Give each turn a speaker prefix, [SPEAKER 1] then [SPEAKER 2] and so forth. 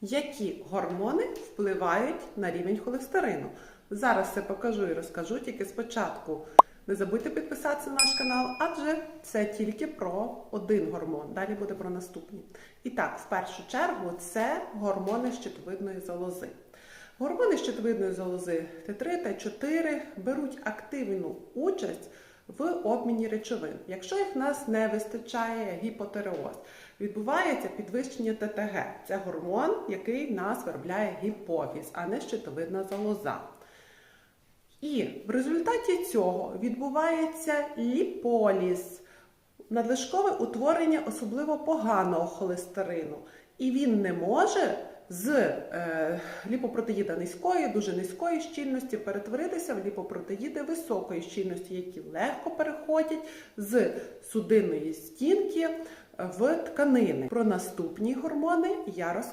[SPEAKER 1] Які гормони впливають на рівень холестерину? Зараз все покажу і розкажу, тільки спочатку не забудьте підписатися на наш канал, адже це тільки про один гормон. Далі буде про наступні. І так, в першу чергу, це гормони щитовидної залози. Гормони щитовидної залози Т3 Т4 беруть активну участь в обміні речовин. Якщо їх в нас не вистачає гіпотереоз, відбувається підвищення ТТГ. Це гормон, який в нас виробляє гіпофіз, а не щитовидна залоза. І в результаті цього відбувається ліполіз, надлишкове утворення особливо поганого холестерину. І він не може з е, ліпопротеїда низької, дуже низької щільності перетворитися в ліпопротеїди високої щільності, які легко переходять з судинної стінки в тканини. Про наступні гормони я розкажу.